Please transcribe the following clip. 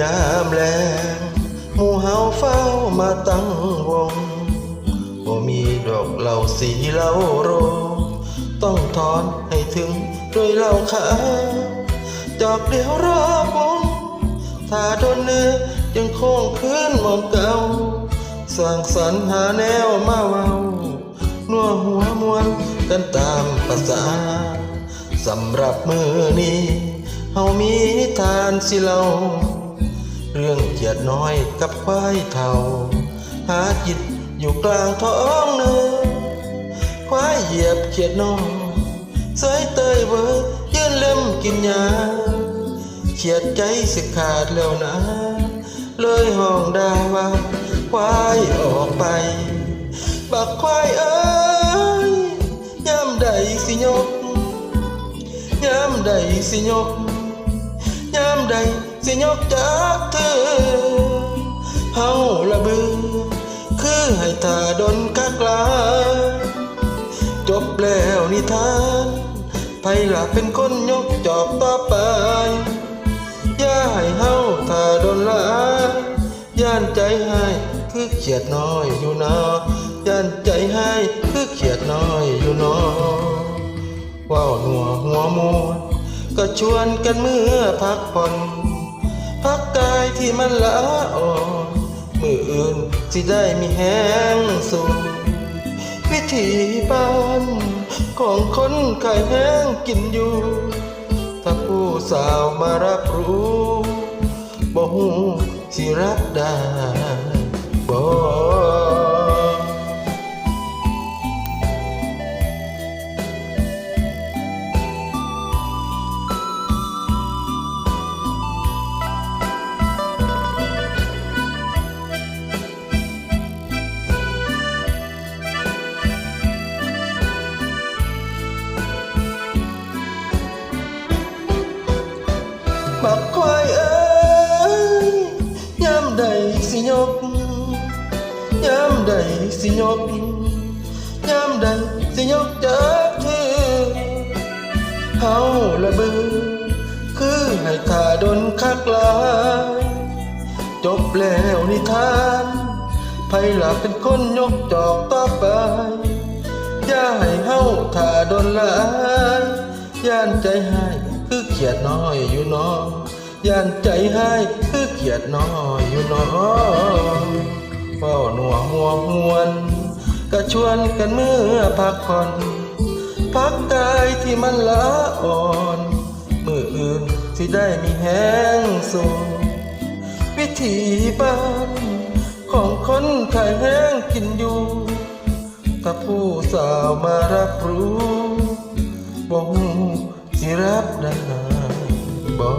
ยามแลงหมู่เฮาเฝ้ามาตั้งวงบ่มีดอกเหล่าสีเหล่าโร ต้องถอนให้ถึงด้วยเหล่าขาดอกเดียวรอบวงถ้าโดนเนื้อยังคงคืนมองเก่าสร้างสรรหาแนวมาเว้านัวหัวมวลกันตามภาษาสำหรับมือนี้เฮามีทานสิเหล่า เรื่องเกียดน้อยกับควายเท่าหากิดอยู่กลางท้องเนื้อควายเหยียบเขียดน้อยสายเตยเบอยืนเล่มกินยาเขียดใจสิขาดแล้วนะ เลยห้องได้ว่าควายออกไป บักควายเอ้ยย่ำใดสิยกยามใดสิยก สิยกจากเธอเฮาละเบือ คือให้ทาดนคักลา จบแล้วนิทานไผละเป็นคนยกจอบต่อไป อย่าให้เฮาทาดนลา ย่านใจให้คือเขียดน้อยอยู่นอย่านใจให้คือเขียดน้อยอยู่นอว่าวหัวหัวมวนก็ชวนกันเมื่อพักผ่อน ที่มันละอ่อนมืออื่นสิได้มีแห้งสูงวิถีบ้านของคนขายแห้งกินอยู่ ถ้าผู้สาวมารับรู้บ่หูสิรับได้ ยกยามใดสิยกเจากเธอเฮาละเบือคือให้ทาดนคักลาย จบแล้วนิทานไผล่ะเป็นคนยกจอกต่อไปอย่าให้เฮาถ้าดนลายย่านใจให้คือเขียดน้อยอยู่น้อย่านใจให้คือเขียดน้อยอยู่น้อเฝ้าหนั วหวน ก็ชวนกันเมื่อพักผ่อน พักกายที่มันละอ่อนมืออื่นที่ได้มีแห้งสูงวิถีบ้านของคนขายแห้งกินอยู่ ถ้าผู้สาวมารับรู้บ่ฮู้สิรับได้บ่